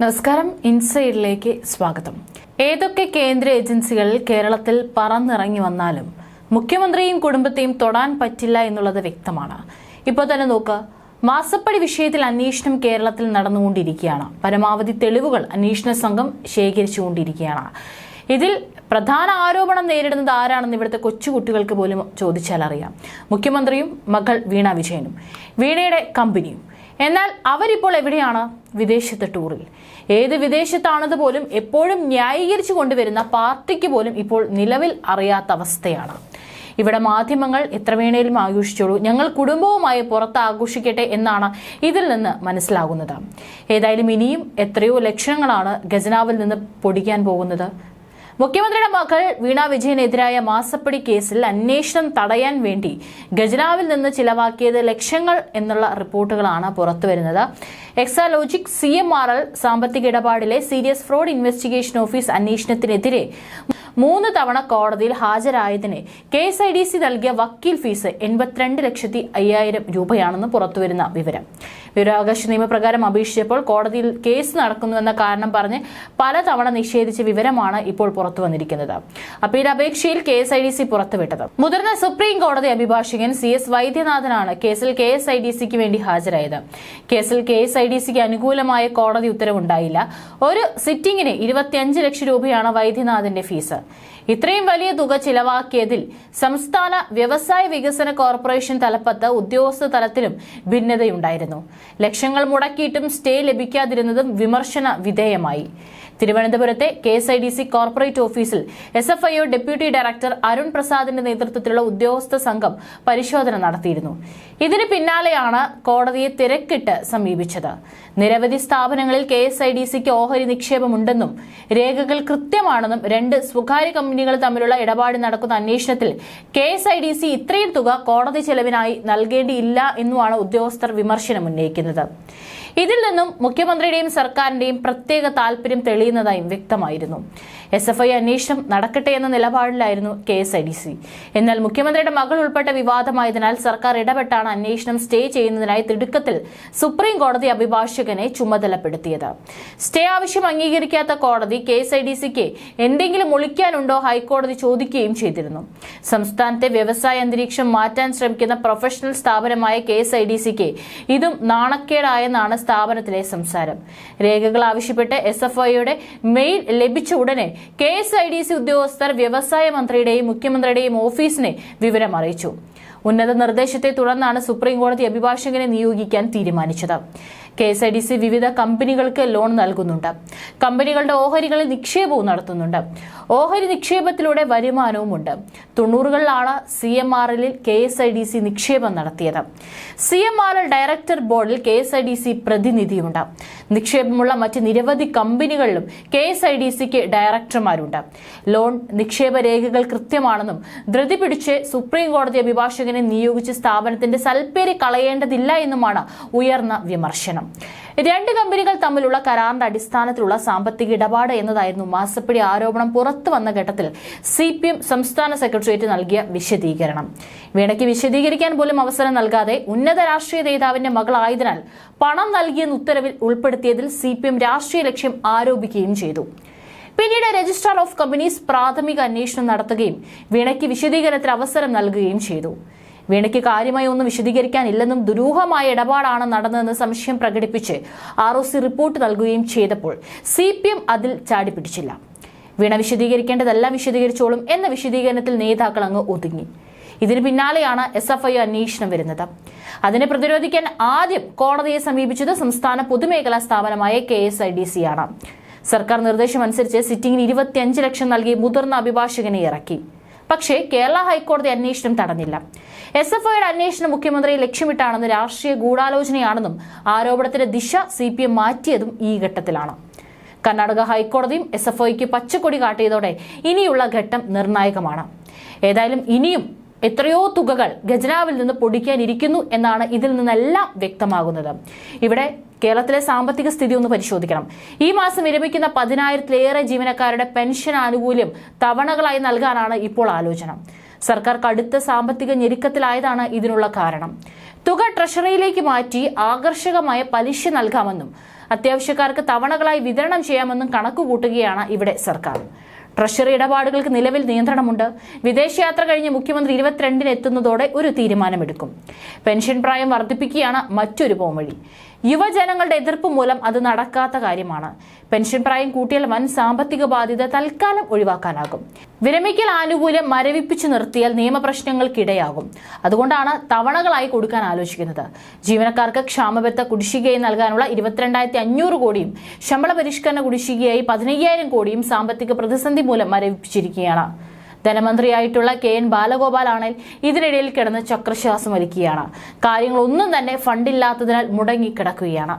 നമസ്കാരം ഇൻസൈഡിലേക്ക് സ്വാഗതം. ഏതൊക്കെ കേന്ദ്ര ഏജൻസികൾ കേരളത്തിൽ പറന്നിറങ്ങി വന്നാലും മുഖ്യമന്ത്രിയും കുടുംബത്തെയും തൊടാൻ പറ്റില്ല എന്നുള്ളത് വ്യക്തമാണ്. ഇപ്പോൾ തന്നെ നോക്ക് മാസപ്പടി വിഷയത്തിൽ അന്വേഷണം കേരളത്തിൽ നടന്നുകൊണ്ടിരിക്കുകയാണ്. പരമാവധി തെളിവുകൾ അന്വേഷണ സംഘം ശേഖരിച്ചുകൊണ്ടിരിക്കുകയാണ്. ഇതിൽ പ്രധാന ആരോപണം നേരിടുന്നത് ആരാണെന്ന് ഇവിടുത്തെ കൊച്ചുകുട്ടികൾക്ക് പോലും ചോദിച്ചാൽ അറിയാം. മുഖ്യമന്ത്രിയും മകൾ വീണ വിജയനും വീണയുടെ കമ്പനിയും. എന്നാൽ അവരിപ്പോൾ എവിടെയാണ്? വിദേശത്തെ ടൂറിൽ. ഏത് വിദേശത്താണത് പോലും എപ്പോഴും ന്യായീകരിച്ചു കൊണ്ടുവരുന്ന പാർട്ടിക്ക് പോലും ഇപ്പോൾ നിലവിൽ അറിയാത്ത അവസ്ഥയാണ്. ഇവിടെ മാധ്യമങ്ങൾ എത്ര വേണേലും ആഘോഷിച്ചോളൂ. ഞങ്ങൾ കുടുംബവുമായി പുറത്ത് ആഘോഷിക്കട്ടെ എന്നാണ് ഇതിൽ നിന്ന് മനസ്സിലാകുന്നത്. ഏതായാലും ഇനിയും എത്രയോ ലക്ഷണങ്ങളാണ് ഖജനാവിൽ നിന്ന് പൊടിക്കാൻ പോകുന്നത്. മുഖ്യമന്ത്രിയുടെ മകൾ വീണ വിജയനെതിരായ മാസപ്പടി കേസിൽ അന്വേഷണം തടയാൻ വേണ്ടി ഗജനാവിൽ നിന്ന് ചിലവാക്കിയത് ലക്ഷങ്ങൾ എന്നുള്ള റിപ്പോർട്ടുകളാണ് പുറത്തുവരുന്നത്. Exalogic C M R L സാമ്പത്തിക ഇടപാടിലെ സീരിയസ് ഫ്രോഡ് ഇൻവെസ്റ്റിഗേഷൻ ഓഫീസ് അന്വേഷണത്തിനെതിരെ മൂന്ന് തവണ കോടതിയിൽ ഹാജരായതിന് K S I D C നൽകിയ വക്കീൽ ഫീസ് എൺപത്തിരണ്ട് ലക്ഷത്തി അയ്യായിരം രൂപയാണെന്ന് പുറത്തുവരുന്ന വിവരം. വിവരാവകാശ നിയമപ്രകാരം അപേക്ഷിച്ചപ്പോൾ കോടതിയിൽ കേസ് നടക്കുന്നുവെന്ന കാരണം പറഞ്ഞ് പലതവണ നിഷേധിച്ച വിവരമാണ് ഇപ്പോൾ പുറത്തു വന്നിരിക്കുന്നത് അപ്പീൽ അപേക്ഷയിൽ K S I D C പുറത്തുവിട്ടത്. മുതിർന്ന സുപ്രീം കോടതി അഭിഭാഷകൻ സി എസ് വൈദ്യനാഥനാണ് കേസിൽ കെ എസ് ഐ ഡി സിക്ക് വേണ്ടി ഹാജരായത്. കേസിൽ കെ എസ് ഐ ഡി സിക്ക് അനുകൂലമായ കോടതി ഉത്തരവുണ്ടായില്ല. ഒരു സിറ്റിംഗിന് ഇരുപത്തിയഞ്ച് ലക്ഷം രൂപയാണ് വൈദ്യനാഥന്റെ ഫീസ്. ഇത്രയും വലിയ തുക ചിലവാക്കിയതിൽ സംസ്ഥാന വ്യവസായ വികസന കോർപ്പറേഷൻ തലപ്പത്ത് ഉദ്യോഗസ്ഥ തലത്തിലും ഭിന്നതയുണ്ടായിരുന്നു. ലക്ഷങ്ങൾ മുടക്കിയിട്ടും സ്റ്റേ ലഭിക്കാതിരുന്നതും വിമർശന വിധേയമായി. തിരുവനന്തപുരത്തെ K S I D C corporate ഓഫീസിൽ S F IO deputy director Arun പ്രസാദിന്റെ നേതൃത്വത്തിലുള്ള ഉദ്യോഗസ്ഥ സംഘം പരിശോധന നടത്തിയിരുന്നു. ഇതിന് പിന്നാലെയാണ് കോടതിയെ തിരക്കിട്ട് സമീപിച്ചത്. നിരവധി സ്ഥാപനങ്ങളിൽ കെ എസ് ഐ ഡി സിക്ക് ഓഹരി നിക്ഷേപമുണ്ടെന്നും രേഖകൾ കൃത്യമാണെന്നും രണ്ട് സ്വകാര്യ കമ്പനികൾ തമ്മിലുള്ള ഇടപാട് നടക്കുന്ന അന്വേഷണത്തിൽ K S I D C ഇത്രയും തുക കോടതി ചെലവിനായി നൽകേണ്ടിയില്ല എന്നുമാണ് ഉദ്യോഗസ്ഥർ വിമർശനം ഉന്നയിക്കുന്നത്. ഇതിൽ നിന്നും മുഖ്യമന്ത്രിയുടെയും സർക്കാരിന്റെയും പ്രത്യേക താല്പര്യം തെളിയുന്നതായും വ്യക്തമായിരുന്നു. എസ് എഫ് ഐ അന്വേഷണം നടക്കട്ടെ എന്ന നിലപാടിലായിരുന്നു K S I D C. എന്നാൽ മുഖ്യമന്ത്രിയുടെ മകൾ ഉൾപ്പെട്ട വിവാദമായതിനാൽ സർക്കാർ ഇടപെട്ടാണ് അന്വേഷണം സ്റ്റേ ചെയ്യുന്നതിനായി തിടുക്കത്തിൽ സുപ്രീം കോടതി അഭിഭാഷകനെ ചുമതലപ്പെടുത്തിയത്. സ്റ്റേ ആവശ്യം അംഗീകരിക്കാത്ത കോടതി കെ എസ് ഐ ഡി സിക്ക് എന്തെങ്കിലും ഒളിക്കാനുണ്ടോ ഹൈക്കോടതി ചോദിക്കുകയും ചെയ്തിരുന്നു. സംസ്ഥാനത്തെ വ്യവസായ അന്തരീക്ഷം മാറ്റാൻ ശ്രമിക്കുന്ന പ്രൊഫഷണൽ സ്ഥാപനമായ കെ എസ് ഐ ഡി സിക്ക് ഇതും നാണക്കേടായെന്നാണ് സ്ഥാപനത്തിലെ സംസാരം. രേഖകൾ ആവശ്യപ്പെട്ട് എസ് എഫ് ഐയുടെ മെയിൽ ലഭിച്ച ഉടനെ K S I D C ഉദ്യോഗസ്ഥർ വ്യവസായ മന്ത്രിയുടെയും മുഖ്യമന്ത്രിയുടെയും ഓഫീസിനെ വിവരം അറിയിച്ചു ഉന്നത നിർദ്ദേശത്തെ തുടർന്നാണ് സുപ്രീം കോടതി അഭിഭാഷകനെ നിയോഗിക്കാൻ തീരുമാനിച്ചത്. K S I D C വിവിധ കമ്പനികൾക്ക് ലോൺ നൽകുന്നുണ്ട്. കമ്പനികളുടെ ഓഹരികളിൽ നിക്ഷേപവും നടത്തുന്നുണ്ട്. ഓഹരി നിക്ഷേപത്തിലൂടെ വരുമാനവുമുണ്ട്. തൊണ്ണൂറുകളിലാണ് സി എം ആർ എല്ലിൽ K S I D C നിക്ഷേപം നടത്തിയത്. C M R L director ബോർഡിൽ K S I D C പ്രതിനിധിയുണ്ട്. നിക്ഷേപമുള്ള മറ്റ് നിരവധി കമ്പനികളിലും കെ എസ് ഐ ഡി സിക്ക് ഡയറക്ടർമാരുണ്ട്. ലോൺ നിക്ഷേപ രേഖകൾ കൃത്യമാണെന്നും ധൃതി പിടിച്ച് സുപ്രീം കോടതി നിയോഗിച്ച് സ്ഥാപനത്തിന്റെ സൽപ്പേര് കളയേണ്ടതില്ല എന്നുമാണ് ഉയർന്ന വിമർശനം. രണ്ട് കമ്പനികൾ തമ്മിലുള്ള കരാറിന്റെ അടിസ്ഥാനത്തിലുള്ള സാമ്പത്തിക ഇടപാട് എന്നതായിരുന്നു മാസപ്പടി ആരോപണം പുറത്തു വന്ന ഘട്ടത്തിൽ സി പി എം സംസ്ഥാന സെക്രട്ടേറിയറ്റ് നൽകിയ വിശദീകരണം. വീണയ്ക്ക് വിശദീകരിക്കാൻ പോലും അവസരം നൽകാതെ ഉന്നത രാഷ്ട്രീയ നേതാവിന്റെ മകളായതിനാൽ പണം നൽകിയെന്ന് ഉത്തരവിൽ ഉൾപ്പെടുത്തിയതിൽ സി രാഷ്ട്രീയ ലക്ഷ്യം ആരോപിക്കുകയും ചെയ്തു. പിന്നീട് രജിസ്ട്രാർ ഓഫ് കമ്പനീസ് പ്രാഥമിക അന്വേഷണം നടത്തുകയും വീണയ്ക്ക് വിശദീകരണത്തിന് അവസരം നൽകുകയും ചെയ്തു. വീണയ്ക്ക് കാര്യമായി ഒന്നും വിശദീകരിക്കാനില്ലെന്നും ദുരൂഹമായ ഇടപാടാണ് നടന്നതെന്ന് സംശയം പ്രകടിപ്പിച്ച് ആർ ഒ സി റിപ്പോർട്ട് നൽകുകയും ചെയ്തപ്പോൾ സി പി എം അതിൽ ചാടിപ്പിടിച്ചില്ല. വീണ വിശദീകരിക്കേണ്ടതെല്ലാം വിശദീകരിച്ചോളും എന്ന വിശദീകരണത്തിൽ നേതാക്കൾ അങ്ങ് ഒതുങ്ങി. ഇതിന് പിന്നാലെയാണ് എസ് എഫ് ഐ അന്വേഷണം വരുന്നത്. അതിനെ പ്രതിരോധിക്കാൻ ആദ്യം കോടതിയെ സമീപിച്ചത് സംസ്ഥാന പൊതുമേഖലാ സ്ഥാപനമായ K S I D C ആണ്. സർക്കാർ നിർദ്ദേശമനുസരിച്ച് സിറ്റിംഗിന് ഇരുപത്തിയഞ്ച് ലക്ഷം നൽകി മുതിർന്ന അഭിഭാഷകനെ ഇറക്കി. പക്ഷേ കേരള ഹൈക്കോടതി അന്വേഷണം തടഞ്ഞില്ല. എസ് എഫ് ഐയുടെ അന്വേഷണം മുഖ്യമന്ത്രി ലക്ഷ്യമിട്ടാണെന്ന് രാഷ്ട്രീയ ഗൂഢാലോചനയാണെന്നും ആരോപണത്തിന്റെ ദിശ സി പി എം മാറ്റിയതും ഈ ഘട്ടത്തിലാണ്. കർണാടക ഹൈക്കോടതിയും എസ് എഫ് ഐക്ക് പച്ചക്കൊടി കാട്ടിയതോടെ ഇനിയുള്ള ഘട്ടം നിർണായകമാണ്. ഏതായാലും ഇനിയും എത്രയോ തുകകൾ ഖജനാവിൽ നിന്ന് പൊടിക്കാനിരിക്കുന്നു എന്നാണ് ഇതിൽ നിന്നെല്ലാം വ്യക്തമാകുന്നത്. ഇവിടെ കേരളത്തിലെ സാമ്പത്തിക സ്ഥിതി ഒന്ന് പരിശോധിക്കണം. ഈ മാസം വിരമിക്കുന്ന പതിനായിരത്തിലേറെ ജീവനക്കാരുടെ പെൻഷൻ ആനുകൂല്യം തവണകളായി നൽകാനാണ് ഇപ്പോൾ ആലോചന. സർക്കാർ കടുത്ത സാമ്പത്തിക ഞെരുക്കത്തിലായതാണ് ഇതിനുള്ള കാരണം. തുക ട്രഷറിയിലേക്ക് മാറ്റി ആകർഷകമായ പലിശ നൽകാമെന്നും അത്യാവശ്യക്കാർക്ക് തവണകളായി വിതരണം ചെയ്യാമെന്നും കണക്കുകൂട്ടുകയാണ് ഇവിടെ സർക്കാർ. ട്രഷറി ഇടപാടുകൾക്ക് നിലവിൽ നിയന്ത്രണമുണ്ട്. വിദേശയാത്ര കഴിഞ്ഞ് മുഖ്യമന്ത്രി ഇരുപത്തിരണ്ടിന് എത്തുന്നതോടെ ഒരു തീരുമാനമെടുക്കും. പെൻഷൻ പ്രായം വർദ്ധിപ്പിക്കുകയാണ് മറ്റൊരു പോംവഴി. യുവജനങ്ങളുടെ എതിർപ്പ് മൂലം അത് നടക്കാത്ത കാര്യമാണ്. പെൻഷൻ പ്രായം കൂട്ടിയാൽ വൻ സാമ്പത്തിക ബാധ്യത തൽക്കാലം ഒഴിവാക്കാനാകും. വിരമിക്കൽ ആനുകൂല്യം മരവിപ്പിച്ചു നിർത്തിയാൽ നിയമപ്രശ്നങ്ങൾക്കിടയാകും. അതുകൊണ്ടാണ് തവണകളായി കൊടുക്കാൻ ആലോചിക്കുന്നത്. ജീവനക്കാർക്ക് ക്ഷാമബത്ത കുടിശ്ശികയായി നൽകാനുള്ള ഇരുപത്തിരണ്ടായിരത്തി അഞ്ഞൂറ് കോടിയും ശമ്പള പരിഷ്കരണ കുടിശ്ശികയായി പതിനയ്യായിരം കോടിയും സാമ്പത്തിക പ്രതിസന്ധി മൂലം മരവിപ്പിച്ചിരിക്കുകയാണ്. ധനമന്ത്രിയായിട്ടുള്ള കെ എൻ ബാലഗോപാലാണെങ്കിൽ ഇതിനിടയിൽ കിടന്ന് ചക്രശ്വാസം വലിക്കുകയാണ്. കാര്യങ്ങളൊന്നും തന്നെ ഫണ്ടില്ലാത്തതിനാൽ മുടങ്ങിക്കിടക്കുകയാണ്.